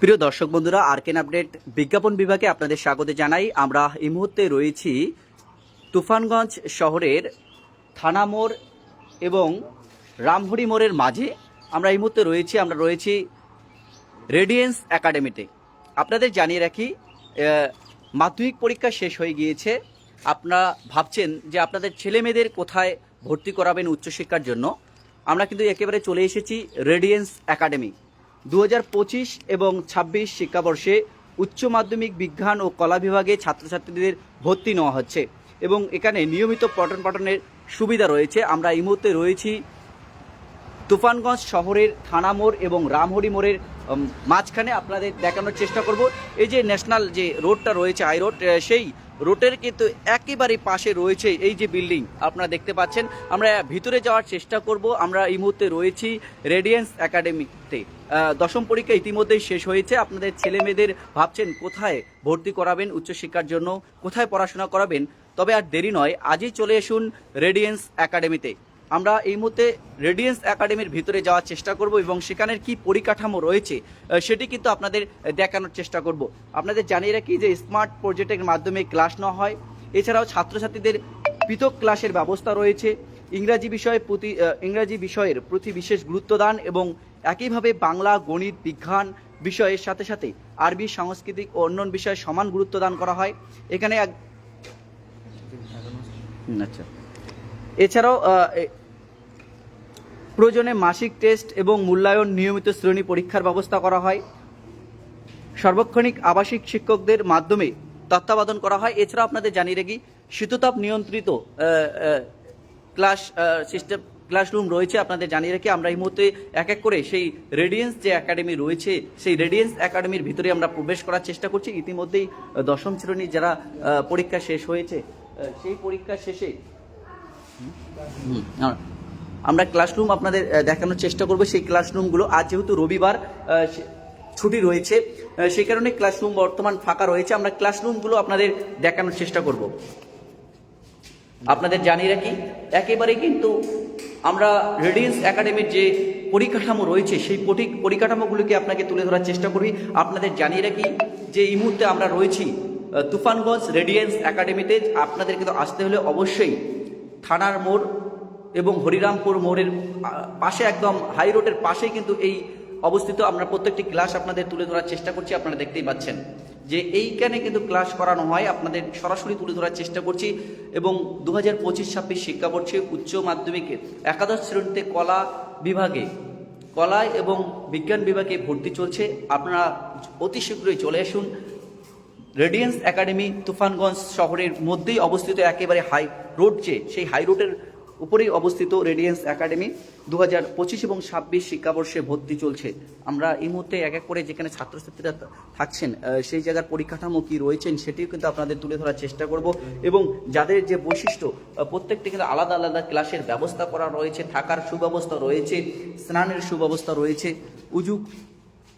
প্রিয় দর্শক বন্ধুরা, আরকেন আপডেট বিজ্ঞাপন বিভাগে আপনাদের স্বাগত জানাই। আমরা এই মুহূর্তে রয়েছি তুফানগঞ্জ শহরের থানা মোড় এবং রামহরি মোড়ের মাঝে। আমরা এই মুহূর্তে রয়েছি, আমরা রয়েছি রেডিয়েন্স একাডেমিতে। আপনাদের জানিয়ে রাখি মাধ্যমিক পরীক্ষা শেষ হয়ে গিয়েছে। আপনারা ভাবছেন যে আপনাদের ছেলে মেয়েদের কোথায় ভর্তি করাবেন উচ্চশিক্ষার জন্য। আমরা কিন্তু একেবারে চলে এসেছি রেডিয়েন্স একাডেমি। দু হাজার পঁচিশ এবং ২৬ শিক্ষাবর্ষে উচ্চ মাধ্যমিক বিজ্ঞান ও কলা বিভাগে ছাত্রছাত্রীদের ভর্তি নেওয়া হচ্ছে এবং এখানে নিয়মিত পঠন পাঠনের সুবিধা রয়েছে। আমরা এই মুহূর্তে রয়েছি তুফানগঞ্জ শহরের থানা মোড় এবং রামহরি মোড়ের মাঝখানে আপনাদের দেখানোর চেষ্টা করব। এই যে ন্যাশনাল যে রোডটা রয়েছে, হাই রোড সেই রোডের কিন্তু একেবারে পাশে রয়েছে এই যে বিল্ডিং, আপনারা দেখতে পাচ্ছেন। আমরা ভিতরে যাওয়ার চেষ্টা করব। আমরা এই মুহূর্তে রয়েছি রেডিয়েন্স একাডেমিতে। দশম পরীক্ষা ইতিমধ্যেই শেষ হয়েছে। আপনাদের ছেলে মেয়েদের ভাবছেন, কোথায় ভর্তি করাবেন উচ্চশিক্ষার জন্য? কোথায় পড়াশোনা করাবেন? তবে আর দেরি নয়, আজই চলে আসুন রেডিয়েন্স একাডেমিতে আমরা এই মুহূর্তে রেডিয়েন্স একাডেমির ভিতরে যাওয়ার চেষ্টা করব এবং সেখানের কি পরিকাঠামো রয়েছে সেটি কিন্তু আপনাদের দেখানোর চেষ্টা করব। আপনাদের জানিয়ে রাখি যে স্মার্ট প্রজেক্টের মাধ্যমে ক্লাস নেওয়া হয়। এছাড়াও ছাত্রছাত্রীদের পৃথক ক্লাসের ব্যবস্থা রয়েছে। ইংরাজি বিষয়ে প্রতি ইংরাজি বিষয়ের প্রতি বিশেষ গুরুত্ব দান এবং একইভাবে বাংলা, গণিত, বিজ্ঞান বিষয়ের সাথে সাথে আরবি, সাংস্কৃতিক ও অন্য বিষয়ে সমান গুরুত্ব দান করা হয়। এখানে এক আচ্ছা। এছাড়াও প্রয়োজনে মাসিক টেস্ট এবং মূল্যায়ন নিয়মিত শ্রেণি পরীক্ষার ব্যবস্থা করা হয়। সার্বক্ষণিক আবাসিক শিক্ষকদের মাধ্যমে তত্ত্বাবধান করা হয়। এছাড়া আপনাদের জানিয়ে রাখি, শীততাপ নিয়ন্ত্রিত ক্লাস সিস্টেম ক্লাসরুম রয়েছে আপনাদের জানিয়ে রেখে আমরা এই মুহূর্তে এক এক করে সেই রেডিয়েন্স যে একাডেমি রয়েছে, সেই রেডিয়েন্স একাডেমির ভিতরে আমরা প্রবেশ করার চেষ্টা করছি। ইতিমধ্যেই দশম শ্রেণির যারা পরীক্ষা শেষ হয়েছে সেই পরীক্ষা শেষে আমরা ক্লাসরুম আপনাদের দেখানোর চেষ্টা করব। সেই ক্লাসরুমগুলো আজ যেহেতু রবিবার ছুটি রয়েছে সেই কারণে ক্লাসরুম বর্তমান ফাঁকা রয়েছে। আমরা ক্লাসরুমগুলো আপনাদের দেখানোর চেষ্টা করব। আপনাদের জানিয়ে রাখি, একেবারে কিন্তু আমরা রেডিয়েন্স একাডেমির যে পরিকাঠামো রয়েছে, সেই পরি- পরিকাঠামোগুলোকে আপনাকে তুলে ধরার চেষ্টা করি। আপনাদের জানিয়ে রাখি যে এই মুহূর্তে আমরা রয়েছি তুফানগঞ্জ রেডিয়েন্স একাডেমিতে আপনাদের কিন্তু আসতে হলে অবশ্যই থানার মোড় এবং হরিরামপুর মোড়ের পাশে একদম হাই রোডের পাশেই কিন্তু এই অবস্থিত আমরা প্রত্যেকটি ক্লাস আপনাদের তুলে ধরার চেষ্টা করছি, আপনারা দেখতেই পাচ্ছেন। যে এইখানে কিন্তু ক্লাস করানো হয়, আপনাদের সরাসরি তুলে ধরার চেষ্টা করছি এবং দু হাজার পঁচিশ ছাব্বিশ শিক্ষাবর্ষে উচ্চ মাধ্যমিকে একাদশ শ্রেণীতে কলা বিভাগে, কলা এবং বিজ্ঞান বিভাগে ভর্তি চলছে। আপনারা অতি শীঘ্রই চলে আসুন। রেডিয়েন্স একাডেমি তুফানগঞ্জ শহরের মধ্যেই অবস্থিত একেবারে হাই রোড যে, সেই হাই রোডের উপরেই অবস্থিত রেডিয়েন্স একাডেমি দু হাজার পঁচিশ এবং ছাব্বিশ শিক্ষাবর্ষে ভর্তি চলছে। আমরা এই মুহূর্তে এক এক করে যেখানে ছাত্রছাত্রীরা থাকছেন সেই জায়গার পরিকাঠামো কী রয়েছেন সেটিও কিন্তু আপনাদের তুলে ধরার চেষ্টা করব এবং যাদের যে বৈশিষ্ট্য প্রত্যেকটি কিন্তু আলাদা আলাদা ক্লাসের ব্যবস্থা করা রয়েছে, থাকার সুব্যবস্থা রয়েছে, স্নানের সুব্যবস্থা রয়েছে, উজু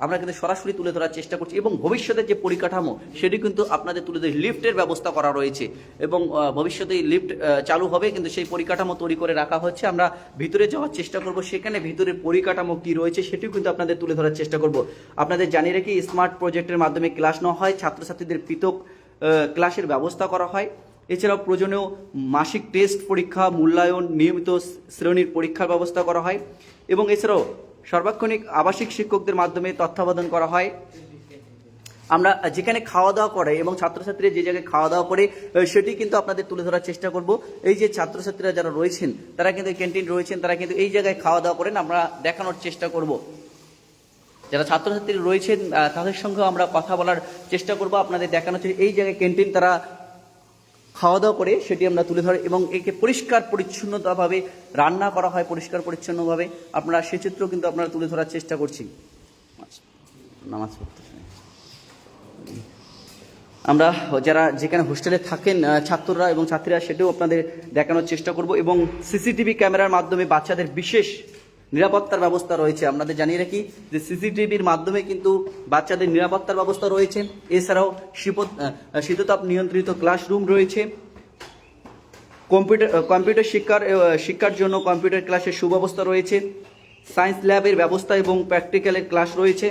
আমরা কিন্তু সরাসরি তুলে ধরার চেষ্টা করছি এবং ভবিষ্যতের যে পরিকাঠামো, সেটি কিন্তু আপনাদের তুলে ধরে লিফটের ব্যবস্থা করা রয়েছে এবং ভবিষ্যতে লিফট চালু হবে কিন্তু সেই পরিকাঠামো তৈরি করে রাখা হচ্ছে। আমরা ভিতরে যাওয়ার চেষ্টা করব। সেখানে ভিতরের পরিকাঠামো কি রয়েছে সেটিও কিন্তু আপনাদের তুলে ধরার চেষ্টা করব। আপনাদের জানিয়ে রেখে স্মার্ট প্রজেক্টের মাধ্যমে ক্লাস নেওয়া হয়। ছাত্রছাত্রীদের পৃথক ক্লাসের ব্যবস্থা করা হয়। এছাড়াও প্রয়োজনীয় মাসিক টেস্ট পরীক্ষা, মূল্যায়ন, নিয়মিত শ্রেণির পরীক্ষার ব্যবস্থা করা হয়। এবং এছাড়াও সার্বক্ষণিক আবাসিক শিক্ষকদের মাধ্যমে তত্ত্বাবধান করা হয়। আমরা যেখানে খাওয়া দাওয়া করে এবং ছাত্রছাত্রীরা যে জায়গায় খাওয়া দাওয়া করে সেটি কিন্তু আপনাদের তুলে ধরার চেষ্টা করব। এই যে ছাত্রছাত্রীরা যারা রয়েছেন, তারা কিন্তু ক্যান্টিন রয়েছেন, তারা কিন্তু এই জায়গায় খাওয়া দাওয়া করেন, আমরা দেখানোর চেষ্টা করব। যারা ছাত্রছাত্রী রয়েছেন তাদের সঙ্গেও আমরা কথা বলার চেষ্টা করব, আপনাদের দেখানো হচ্ছে এই জায়গায় ক্যান্টিন তারা খাওয়া দাওয়া করে সেটি আমরা তুলে ধরে এবং একে পরিষ্কার পরিচ্ছন্নতাভাবে রান্না করা হয় পরিষ্কার পরিচ্ছন্নভাবে। আপনারা সে চিত্র কিন্তু আপনারা তুলে ধরার চেষ্টা করছি। নামাজ পড়তে আমরা যারা যেখানে হোস্টেলে থাকেন ছাত্ররা এবং ছাত্রীরা সেটাও আপনাদের দেখানোর চেষ্টা করব এবং সিসিটিভি ক্যামেরার মাধ্যমে বাচ্চাদের বিশেষ নিরাপত্তার ব্যবস্থা রয়েছে। আপনাদের জানিয়ে রাখি যে সিসিটিভির মাধ্যমে কিন্তু বাচ্চাদের নিরাপত্তার ব্যবস্থা রয়েছে। এছাড়াও শীত- শীততাপ নিয়ন্ত্রিত ক্লাসরুম রয়েছে। কম্পিউটার কম্পিউটার শিক্ষার শিক্ষার জন্য কম্পিউটার ক্লাসের সুব্যবস্থা রয়েছে। সায়েন্স ল্যাবের ব্যবস্থা এবং প্র্যাকটিক্যালের ক্লাস রয়েছে।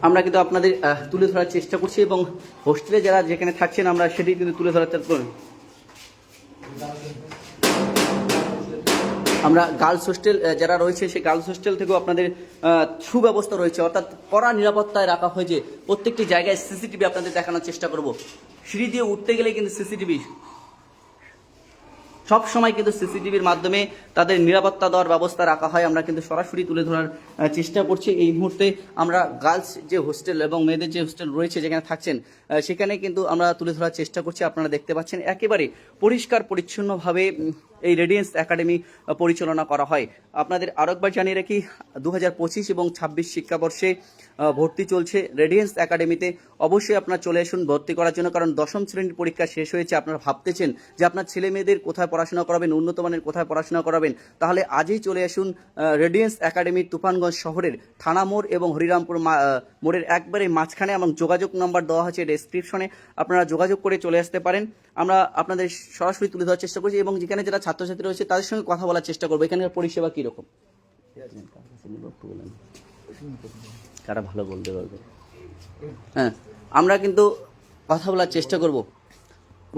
আমরা কিন্তু আপনাদের তুলে ধরার চেষ্টা করছি এবং হোস্টেলে যারা যেখানে থাকছেন আমরা সেটি কিন্তু তুলে ধরার চেষ্টা করি আমরা গার্লস হোস্টেল যারা রয়েছে, সেই গার্লস হোস্টেল থেকেও আপনাদের সুব্যবস্থা রয়েছে। অর্থাৎ কড়া নিরাপত্তায় রাখা হয়েছে। প্রত্যেকটি জায়গায় সিসিটিভি আপনাদের দেখানোর চেষ্টা করব। সিঁড়ি দিয়ে উঠতে গেলে কিন্তু সিসিটিভি। সব সময় কিন্তু সিসিটিভির মাধ্যমে তাদের নিরাপত্তা দেওয়ার ব্যবস্থা রাখা হয়। আমরা কিন্তু সরাসরি তুলে ধরার চেষ্টা করছি। এই মুহূর্তে আমরা গার্লস যে হোস্টেল এবং মেয়েদের যে হোস্টেল রয়েছে, যেখানে থাকছেন সেখানে কিন্তু আমরা তুলে ধরার চেষ্টা করছি। আপনারা দেখতে পাচ্ছেন, একেবারে পরিষ্কার, পরিচ্ছন্নভাবে এই রেডিয়েন্স একাডেমি পরিচালনা করা হয়। আপনাদের আরেকবার জানিয়ে রাখি দু পঁচিশ এবং ছাব্বিশ শিক্ষাবর্ষে ভর্তি চলছে রেডিয়েন্স একাডেমিতে। অবশ্যই আপনার চলে আসুন ভর্তি করার জন্য, কারণ দশম শ্রেণির পরীক্ষা শেষ হয়েছে। আপনারা ভাবতেছেন যে আপনার ছেলে মেয়েদের কোথায় পড়াশোনা করাবেন উন্নত মানের কোথায় পড়াশোনা করাবেন? তাহলে আজই চলে আসুন রেডিয়েন্স একাডেমি তুফানগঞ্জ শহরের থানা মোড় এবং হরিরামপুর মোড়ের একবারে মাঝখানে এবং যোগাযোগ নাম্বার দেওয়া হয়েছে ডেসক্রিপশনে আপনারা যোগাযোগ করে চলে আসতে পারেন। আমরা আপনাদের সরাসরি তুলে ধরার চেষ্টা করছি এবং যেখানে যারা ছাত্রছাত্রী রয়েছে তাদের সঙ্গে কথা বলার চেষ্টা করব। এখানকার পরিষেবা কীরকম? কারা ভালো বলতে পারবে? হ্যাঁ আমরা কিন্তু কথা বলার চেষ্টা করব।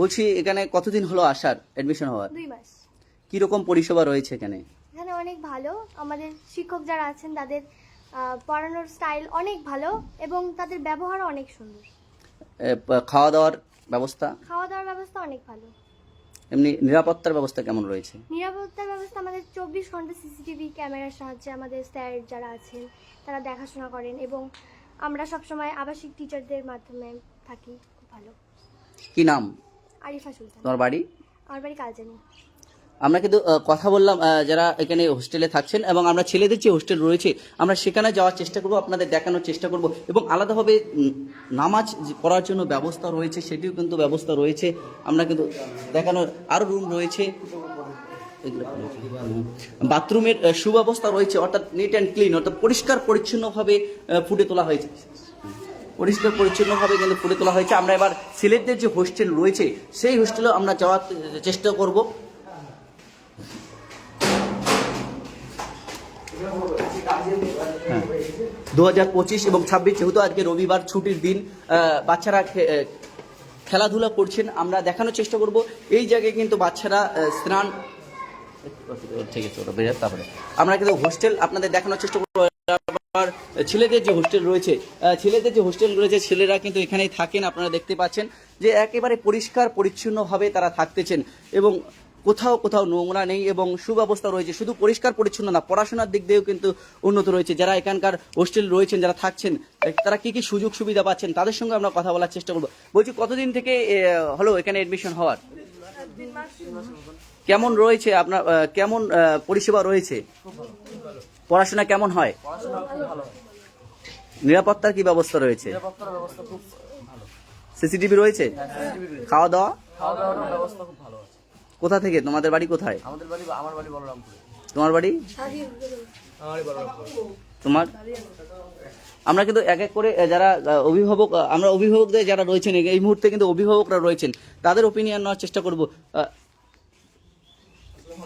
বলছি এখানে কতদিন হলো আসার? অ্যাডমিশন হওয়ার? দুই মাস। কীরকম পরিষেবা রয়েছে এখানে? এখানে অনেক ভালো। আমাদের শিক্ষক যারা আছেন তাদের পড়ানোর স্টাইল অনেক ভালো এবং তাদের ব্যবহারও অনেক সুন্দর। খাওয়া দাওয়ার ব্যবস্থা? খাওয়া দাওয়ার ব্যবস্থা অনেক ভালো। এমনি নিরাপত্তার ব্যবস্থা কেমন রয়েছে? নিরাপত্তার ব্যবস্থা আমাদের চব্বিশ ঘণ্টা সিসিটিভি ক্যামেরার সাহায্যে আমাদের স্যার যারা আছেন তারা দেখাশোনা করেন এবং আমরা সবসময় আবাসিক টিচারদের মাধ্যমে থাকি খুব ভালো। কি নাম? আরিফা সুলতান। তোমার বাড়ি? আমার বাড়ি কালজানি। আমরা কিন্তু কথা বললাম যারা এখানে হোস্টেলে থাকছেন এবং আমরা ছেলেদের যে হোস্টেল রয়েছে, আমরা সেখানে যাওয়ার চেষ্টা করব, আপনাদের দেখানোর চেষ্টা করব এবং আলাদাভাবে নামাজ পড়ার জন্য ব্যবস্থা রয়েছে, সেটিও কিন্তু ব্যবস্থা রয়েছে। আমরা কিন্তু দেখানোর আরও রুম রয়েছে। বাথরুমের সুব্যবস্থা রয়েছে, অর্থাৎ নিট অ্যান্ড ক্লিন অর্থাৎ পরিষ্কার পরিচ্ছন্নভাবে ফুটে তোলা হয়েছে। পরিষ্কার পরিচ্ছন্নভাবে কিন্তু ফুটে তোলা হয়েছে। আমরা এবার সিলেটদের যে হোস্টেল রয়েছে, সেই হোস্টেলেও আমরা যাওয়ার চেষ্টা করব। দু হাজার পঁচিশ এবং ছাব্বিশ, যেহেতু আজকে রবিবার ছুটির দিন বাচ্চারা খেলাধুলা করছেন, আমরা দেখানোর চেষ্টা করব। এই জায়গায় কিন্তু বাচ্চারা স্নান ঠিক আছে তারপরে। আমরা কিন্তু হোস্টেল আপনাদের দেখানোর চেষ্টা করব। আবার ছেলেদের যে হোস্টেল রয়েছে ছেলেদের যে হোস্টেল রয়েছে, ছেলেরা কিন্তু এখানেই থাকেন, আপনারা দেখতে পাচ্ছেন যে একেবারে পরিষ্কার, পরিচ্ছন্নভাবে তারা থাকতেছেন। এবং কোথাও কোথাও নোংরা নেই এবং সুব্যবস্থা রয়েছে। শুধু পরিষ্কার পরিচ্ছন্ন না পড়াশোনার দিক দিয়েও কিন্তু উন্নত রয়েছে। যারা এখানকার হোস্টেল রয়েছেন যারা থাকছেন তারা কি কি সুযোগ সুবিধা পাচ্ছেন তাদের সঙ্গে আমরা কথা বলার চেষ্টা করব। বলছি কতদিন থেকে হলো এখানে এডমিশন হওয়ার? কেমন রয়েছে আপনার কেমন পরিষেবা রয়েছে? পড়াশোনা কেমন হয়? নিরাপত্তার কি ব্যবস্থা রয়েছে? খুব সিসিটিভি রয়েছে? খাওয়া দাওয়া? খাওয়া দাওয়ার ব্যবস্থা কোথা থেকে? তোমাদের বাড়ি কোথায়? আমাদের বাড়ি আমার বাড়ি বলরামপুরে। তোমার বাড়ি? আমার বাড়ি তোমার? আমরা কিন্তু এক এক করে যারা অভিভাবক আমরা অভিভাবকদের যারা রয়েছেন এই- মুহূর্তে কিন্তু অভিভাবকরা রয়েছেন তাদের ওপিনিয়ন নেওয়ার চেষ্টা করব।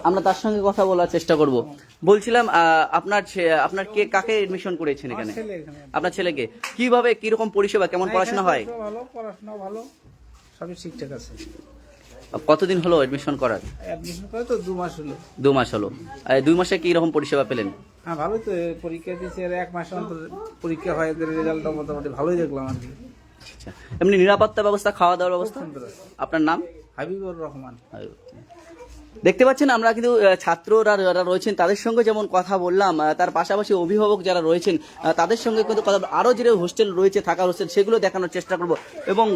আমরা তার সঙ্গে কথা বলার চেষ্টা করব। বলছিলাম আপনার ছে- আপনার কে কাকে এডমিশন করেছেন এখানে? আপনার ছেলেকে। কীভাবে কীরকম পরিষেবা কেমন পড়াশোনা হয়? ভালো পড়াশোনা ভালো সবই ঠিকঠাক আছে। কতদিন হলো এডমিশন করার? অ্যাডমিশন করে তো দু মাস হলো। দু মাস হলো। দুই মাসে কি রকম পরিষেবা পেলেন? হ্যাঁ ভালোই তো পরীক্ষা দিয়েছি আর এক মাস অন্তর পরীক্ষা হয় এদের রেজাল্টটা মোটামুটি ভালোই দেখলাম আর কি। আচ্ছা এমনি নিরাপত্তা ব্যবস্থা খাওয়া দাওয়ার ব্যবস্থা আপনার নাম? হাবিবুর রহমান। দেখতে পাচ্ছেন আমরা কিন্তু ছাত্ররা যারা রয়েছেন তাদের সঙ্গে যেমন কথা বললাম তার পাশাপাশি অভিভাবক যারা রয়েছেন তাদের সঙ্গে কিন্তু কথা আরও যে হোস্টেল রয়েছে থাকার হোস্টেল সেগুলো দেখানোর চেষ্টা করব। এবং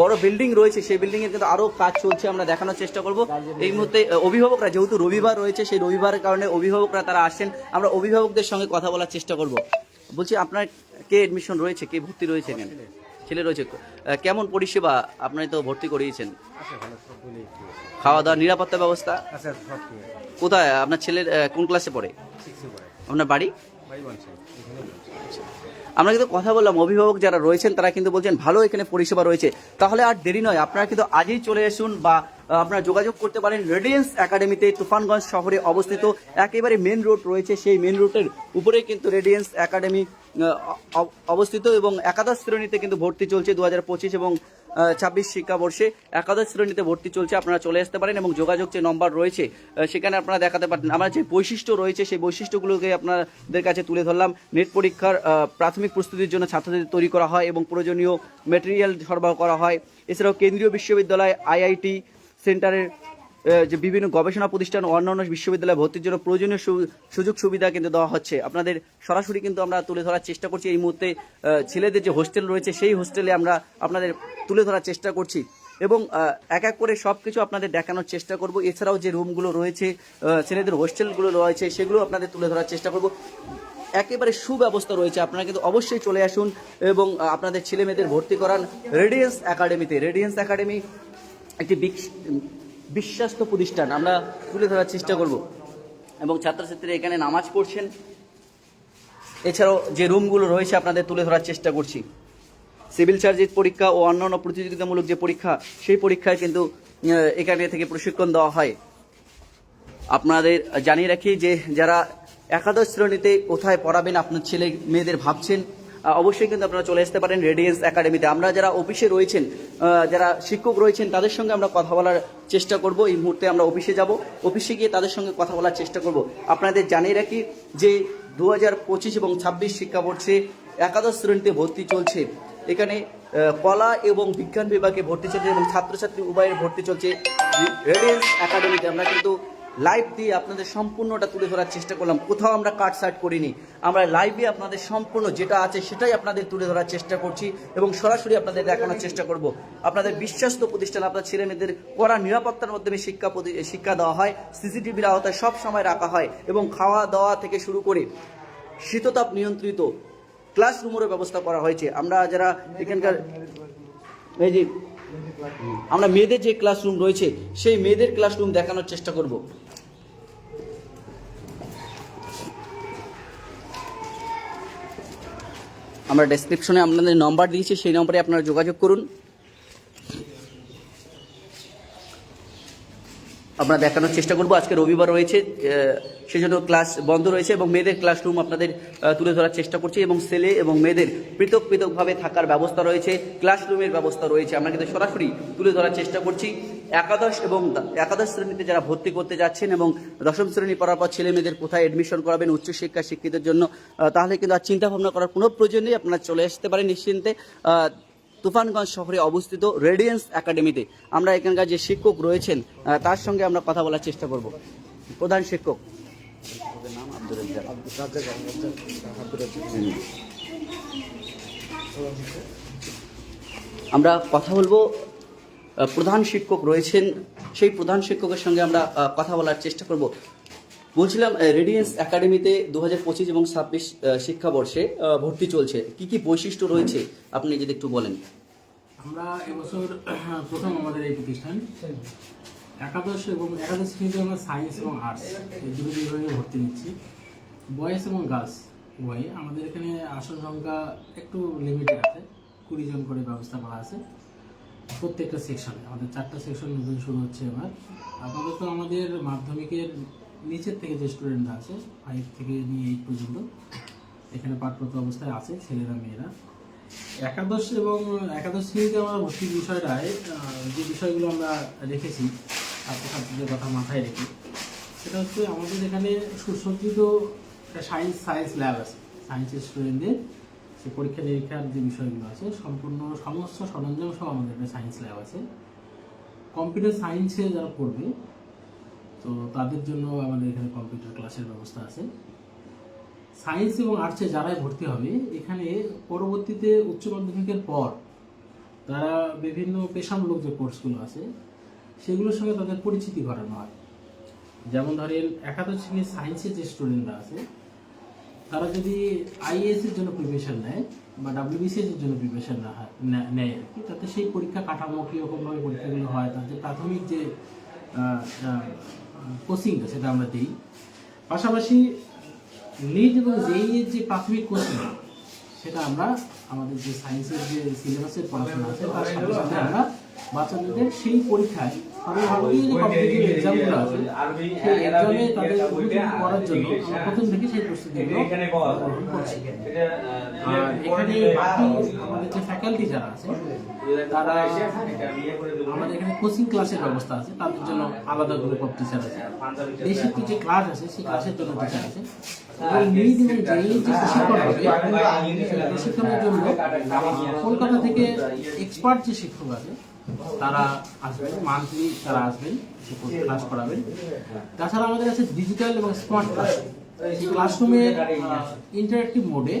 বড় বিল্ডিং রয়েছে, সেই বিল্ডিং এর কিন্তু আরও কাজ চলছে, আমরা দেখানোর চেষ্টা করব। এই মুহূর্তে অভিভাবকরা, যেহেতু রবিবার রয়েছে, সেই রবিবারের কারণে অভিভাবকরা তারা আসছেন, আমরা অভিভাবকদের সঙ্গে কথা বলার চেষ্টা করব। বলছি, আপনার কে এডমিশন রয়েছে, কে ভর্তি রয়েছে এখানে? ছেলে রয়েছে কেমন পরিষেবা আপনি তো ভর্তি করিয়েছেন? খাওয়া দাওয়া নিরাপত্তা ব্যবস্থা? কোথায়? আপনার ছেলের কোন ক্লাসে পড়ে? আপনার বাড়ি? আমরা কিন্তু কথা বললাম, অভিভাবক যারা রয়েছেন তারা কিন্তু বলছেন, ভালো এখানে পরিষেবা রয়েছে। তাহলে আর দেরি নয়, আপনারা কিন্তু আজই চলে আসুন বা আপনারা যোগাযোগ করতে পারেন রেডিয়েন্স একাডেমিতে তুফানগঞ্জ শহরে অবস্থিত। একেবারে মেন রোড রয়েছে, সেই মেন রোডের উপরে কিন্তু রেডিয়েন্স একাডেমি অবস্থিত এবং একাদশ শ্রেণীতে কিন্তু ভর্তি চলছে দু হাজার পঁচিশ এবং ছাব্বিশ শিক্ষাবর্ষে একাদশ শ্রেণীতে ভর্তি চলছে, আপনারা চলে আসতে পারেন এবং যোগাযোগ যে নম্বর রয়েছে সেখানে আপনারা দেখাতে পারেন। আমার যে বৈশিষ্ট্য রয়েছে, সেই বৈশিষ্ট্যগুলোকে আপনাদের কাছে তুলে ধরলাম। নেট পরীক্ষার প্রাথমিক প্রস্তুতির জন্য ছাত্রদের তৈরি করা হয় এবং প্রয়োজনীয় মেটেরিয়াল সরবরাহ করা হয়। এছাড়াও কেন্দ্রীয় বিশ্ববিদ্যালয়, আইআইটি সেন্টারের যে বিভিন্ন গবেষণা প্রতিষ্ঠান ও অন্যান্য বিশ্ববিদ্যালয়ে ভর্তির জন্য প্রয়োজনীয় সুযোগ সুবিধা কিন্তু দেওয়া হচ্ছে। আপনাদের সরাসরি কিন্তু আমরা তুলে ধরার চেষ্টা করছি। এই মুহূর্তে ছেলেদের যে হোস্টেল রয়েছে, সেই হোস্টেলে আমরা আপনাদের তুলে ধরার চেষ্টা করছি এবং এক এক করে সব কিছু আপনাদের দেখানোর চেষ্টা করব। এছাড়াও যে রুমগুলো রয়েছে ছেলেদের হোস্টেলগুলো রয়েছে, সেগুলো আপনাদের তুলে ধরার চেষ্টা করব। একেবারে সুব্যবস্থা রয়েছে। আপনারা কিন্তু অবশ্যই চলে আসুন এবং আপনাদের ছেলে মেয়েদের ভর্তি করান রেডিয়েন্স একাডেমিতে। রেডিয়েন্স একাডেমি একটি বিশ্বাস্ত প্রতিষ্ঠান। আমরা তুলে ধরার চেষ্টা করব। এবং ছাত্রছাত্রীরা এখানে নামাজ পড়ছেন। এছাড়াও যে রুমগুলো রয়েছে, আপনাদের তুলে ধরার চেষ্টা করছি। সিভিল সার্ভিস পরীক্ষা ও অন্যান্য প্রতিযোগিতামূলক যে পরীক্ষা, সেই পরীক্ষায় কিন্তু এখানে থেকে প্রশিক্ষণ দেওয়া হয়। আপনাদের জানিয়ে রাখি যে, যারা একাদশ শ্রেণীতে কোথায় পড়াবেন, আপনার ছেলে মেয়েদের ভাবছেন অবশ্যই কিন্তু আপনারা চলে আসতে পারেন রেডিয়েন্স একাডেমিতে। আমরা যারা অফিসে রয়েছেন যারা শিক্ষক রয়েছেন, তাদের সঙ্গে আমরা কথা বলার চেষ্টা করব। এই মুহূর্তে আমরা অফিসে যাব। অফিসে গিয়ে তাদের সঙ্গে কথা বলার চেষ্টা করব। আপনাদের জানিয়ে রাখি যে দু হাজার পঁচিশ এবং ছাব্বিশ শিক্ষাবর্ষে একাদশ শ্রেণীতে ভর্তি চলছে। এখানে কলা এবং বিজ্ঞান বিভাগে ভর্তি চলছে এবং ছাত্রছাত্রী উভয়ের ভর্তি চলছে। রেডিয়েন্স একাডেমিতে আমরা কিন্তু লাইভ দিয়ে আপনাদের সম্পূর্ণটা তুলে ধরার চেষ্টা করলাম। কোথাও আমরা কাট সাট করিনি। আমরা লাইভে আপনাদের সম্পূর্ণ যেটা আছে সেটাই আপনাদের তুলে ধরার চেষ্টা করছি এবং সরাসরি আপনাদের দেখানোর চেষ্টা করব। আপনাদের বিশ্বাস্ত প্রতিষ্ঠান আপনার ছেলে মেয়েদের কড়া নিরাপত্তার মাধ্যমে শিক্ষা শিক্ষা দেওয়া হয় সিসিটিভির আওতায় সব সময় রাখা হয় এবং খাওয়া দাওয়া থেকে শুরু করে শীততাপ নিয়ন্ত্রিত ক্লাসরুমেরও ব্যবস্থা করা হয়েছে। আমরা যারা এখানকার এই যে আমরা মেয়েদের যে ক্লাসরুম রয়েছে, সেই মেয়েদের ক্লাসরুম দেখানোর চেষ্টা করব। আমরা ডেসক্রিপশনে আপনাদের নম্বর দিয়েছি, সেই নম্বরে আপনারা যোগাযোগ করুন। আমরা দেখানোর চেষ্টা করব। আজকে রবিবার রয়েছে সেজন্য ক্লাস বন্ধ রয়েছে এবং মেয়েদের ক্লাসরুম আপনাদের তুলে ধরার চেষ্টা করছি এবং ছেলে এবং মেয়েদের পৃথক পৃথকভাবে থাকার ব্যবস্থা রয়েছে, ক্লাসরুমের ব্যবস্থা রয়েছে। আমরা কিন্তু সরাসরি তুলে ধরার চেষ্টা করছি। একাদশ এবং একাদশ শ্রেণীতে যারা ভর্তি করতে যাচ্ছেন এবং দশম শ্রেণি পড়ার পর ছেলে মেয়েদের কোথায় এডমিশন করাবেন উচ্চশিক্ষা শিক্ষিতের জন্য তাহলে কিন্তু আর চিন্তা ভাবনা করার কোনো প্রয়োজন নেই। আপনারা চলে আসতে পারেন নিশ্চিন্তে। তুফানগঞ্জ শহরে অবস্থিত রেডিয়েন্স একাডেমিতে আমরা এখানকার যে শিক্ষক রয়েছেন তার সঙ্গে আমরা কথা বলার চেষ্টা করব প্রধান শিক্ষক। আমরা কথা বলব প্রধান শিক্ষক রয়েছেন, সেই প্রধান শিক্ষকের সঙ্গে আমরা কথা বলার চেষ্টা করব বলছিলাম রেডিয়েন্স একাডেমিতে দু হাজার পঁচিশ এবং ছাব্বিশ শিক্ষাবর্ষে ভর্তি চলছে। কি কি বৈশিষ্ট্য রয়েছে? আপনি যদি একটু বলেন। আমরা এবছর প্রথম আমাদের এই প্রতিষ্ঠান। একাদশ এবং একাদশ শ্রেণীতে আমরা সায়েন্স এবং আর্টস এই দুটো বিভাগে ভর্তি নিচ্ছি। বয়েজ এবং গার্লস উভয়ে। আমাদের এখানে আসন সংখ্যা একটু লিমিটেড আছে। কুড়ি জন করে ব্যবস্থা করা আছে প্রত্যেকটা সেকশনে আমাদের চারটা সেকশন নতুন শুরু হচ্ছে এবার। আপাতত আমাদের মাধ্যমিকের নিচের থেকে যে স্টুডেন্টরা আছে ফাইভ থেকে নিয়ে এইট পর্যন্ত, এখানে পাঠরত অবস্থায় আছে ছেলেরা, মেয়েরা। একাদশ এবং একাদশ শ্রেণীতে আমরা ভর্তির বিষয়টায় যে বিষয়গুলো আমরা রেখেছি, ছাত্রছাত্রীদের কথা মাথায় রেখে, সেটা হচ্ছে আমাদের এখানে সুসজ্জিত একটা সায়েন্স সায়েন্স ল্যাব আছে। সায়েন্সের স্টুডেন্টদের সে পরীক্ষা নিরীক্ষার যে বিষয়গুলো আছে, সম্পূর্ণ সমস্ত সরঞ্জাম সহ আমাদের সায়েন্স ল্যাব আছে। কম্পিউটার সায়েন্সে যারা পড়বে তো তাদের জন্য আমাদের এখানে কম্পিউটার ক্লাসের ব্যবস্থা আছে। সায়েন্স এবং আর্টসে যারাই ভর্তি হবে, এখানে পরবর্তীতে উচ্চ মাধ্যমিকের পর তারা বিভিন্ন পেশামূলক যে কোর্সগুলো আছে, সেগুলোর সঙ্গে তাদের পরিচিতি করানো হয়। যেমন ধরেন, একাদশ শ্রেণির সায়েন্সের যে স্টুডেন্টরা আছে, তারা যদি আইএএস এর জন্য প্রিপারেশন নেয় বা ডাব্লিউবিসিএস এর জন্য প্রিপারেশন নেয় আর কি, তাতে সেই পরীক্ষা কাঠামো কীরকমভাবে পরীক্ষাগুলো হয়, তাদের প্রাথমিক যে কোচিংটা সেটা আমরা দিই। পাশাপাশি নিট এবং জেই এর যে প্রাথমিক কোচিং, সেটা আমরা আমাদের যে সায়েন্সের যে সিলেবাসের পড়াশোনা আছে, তার সাথে সাথে আমরা বাচ্চাদের সেই পরীক্ষায় সর্বভারতীয় যে কম্পিটিটিভ এক্সামগুলো আছে সেই এক্সামে তাদের উপযোগী করার জন্য প্রথম থেকে সেই প্রস্তুতিগুলো গ্রহণ করছি আর এখানে বাকি আমাদের যে ফ্যাকাল্টি যারা আছে তারা আমাদের এখানে কোচিং ক্লাসের ব্যবস্থা আছে তাদের জন্য আলাদা গ্রুপ অফ টিচার আছে। এই যে ক্লাস আছে সেই ক্লাসের জন্য টিচার আছে। প্রশিক্ষণের জন্য কলকাতা থেকে এক্সপার্ট যে শিক্ষক আছে তারা আসবেন মান্থলি তারা আসবেন ক্লাস করাবেন। তাছাড়া আমাদের আছে ডিজিটাল এবং স্মার্ট ক্লাস ক্লাসরুমে ইন্টারেক্টিভ মোডে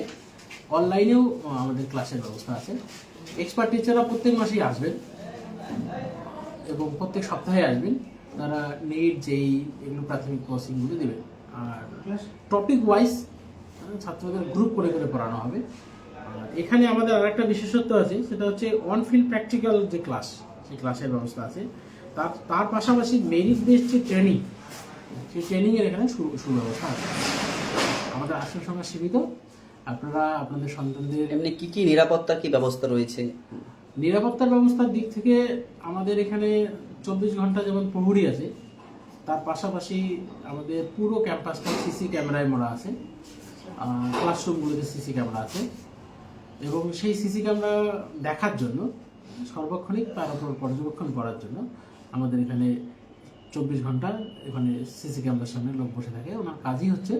অনলাইনেও আমাদের ক্লাসের ব্যবস্থা আছে। এক্সপার্ট টিচাররা প্রত্যেক মাসেই আসবেন এবং প্রত্যেক সপ্তাহে আসবেন। তারা নেট যেই এগুলো প্রাথমিক কোচিংগুলো দেবেন। আর টপিক ওয়াইজ ছাত্রদের গ্রুপ করে করে পড়ানো হবে। এখানে আমাদের আরেকটা বিশেষত্ব আছে সেটা হচ্ছে অন ফিল্ড প্র্যাকটিক্যাল যে ক্লাস সেই ক্লাসের ব্যবস্থা আছে। তার তার পাশাপাশি মেরিট বেসড যে ট্রেনিং সেই ট্রেনিংয়ের এখানে সুব্যবস্থা আছে। আমাদের আসন সংখ্যা সীমিত। আপনারা আপনাদের সন্তানদের এমনি কি কি নিরাপত্তা কি ব্যবস্থা রয়েছে? নিরাপত্তার ব্যবস্থার দিক থেকে আমাদের এখানে চব্বিশ ঘণ্টা যেমন প্রহরী আছে তার পাশাপাশি আমাদের পুরো ক্যাম্পাসটা সিসি ক্যামেরায় মোড়া আছে। ক্লাসরুমগুলোতে সিসি ক্যামেরা আছে। এবং সেই সিসি ক্যামেরা দেখার জন্য, সর্বক্ষণিক তার উপর পর্যবেক্ষণ করার জন্য আমাদের এখানে চব্বিশ ঘণ্টা এখানে সিসি ক্যামেরার সামনে লোক বসে থাকে। ওনার কাজই হচ্ছে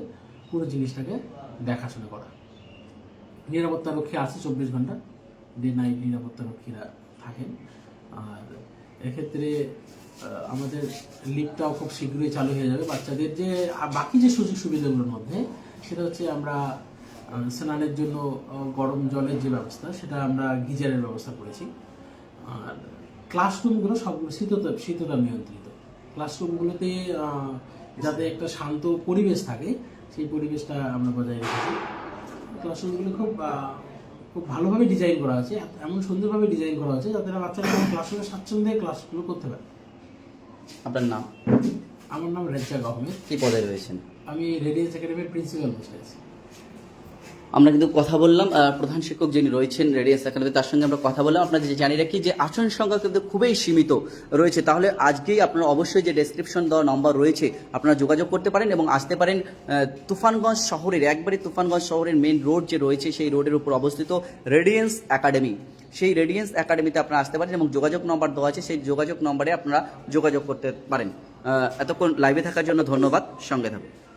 পুরো জিনিসটাকে দেখাশোনা করা। নিরাপত্তা রক্ষী আছে চব্বিশ ঘণ্টা। ডে নাইট নিরাপত্তা রক্ষীরা থাকেন। আর এক্ষেত্রে আমাদের লিফটটাও খুব শীঘ্রই চালু হয়ে যাবে। বাচ্চাদের যে বাকি যে সুযোগ সুবিধাগুলোর মধ্যে, সেটা হচ্ছে আমরা স্নানের জন্য গরম জলের যে ব্যবস্থা সেটা আমরা গিজারের ব্যবস্থা করেছি। আর ক্লাসরুমগুলো সবগুলো শীততা শীততা নিয়ন্ত্রিত। ক্লাসরুমগুলোতে যাতে একটা শান্ত পরিবেশ থাকে সেই পরিবেশটা আমরা বজায় রেখেছি। ক্লাসরুমগুলো খুব খুব ভালোভাবে ডিজাইন করা আছে এমন সুন্দরভাবে ডিজাইন করা আছে যাতে বাচ্চারা ক্লাসরুমে স্বাচ্ছন্দ্যে ক্লাসগুলো করতে পারে। আপনার নাম? আমার নাম রেজ্জাক আহমেদ। কি পদে রয়েছেন? আমি রেডিয়েন্স একাডেমির প্রিন্সিপাল বসে আছি। আমরা কিন্তু কথা বললাম প্রধান শিক্ষক যিনি রয়েছেন রেডিয়াস একাডেমি, তার সঙ্গে আমরা কথা বললাম। আপনাদের জানিয়ে রাখি যে আসন সংখ্যা কিন্তু খুবই সীমিত রয়েছে, তাহলে আজকেই আপনারা অবশ্যই যে ডেসক্রিপশন দেওয়া নম্বর রয়েছে, আপনারা যোগাযোগ করতে পারেন এবং আসতে পারেন তুফানগঞ্জ শহরের একবারে তুফানগঞ্জ শহরের মেন রোড যে রয়েছে, সেই রোডের উপর অবস্থিত রেডিয়েন্স একাডেমি সেই রেডিয়েন্স একাডেমিতে আপনারা আসতে পারেন এবং যোগাযোগ নম্বর দেওয়া আছে, সেই যোগাযোগ নম্বরে আপনারা যোগাযোগ করতে পারেন। এতক্ষণ লাইভে থাকার জন্য ধন্যবাদ। সঙ্গে থাকুন।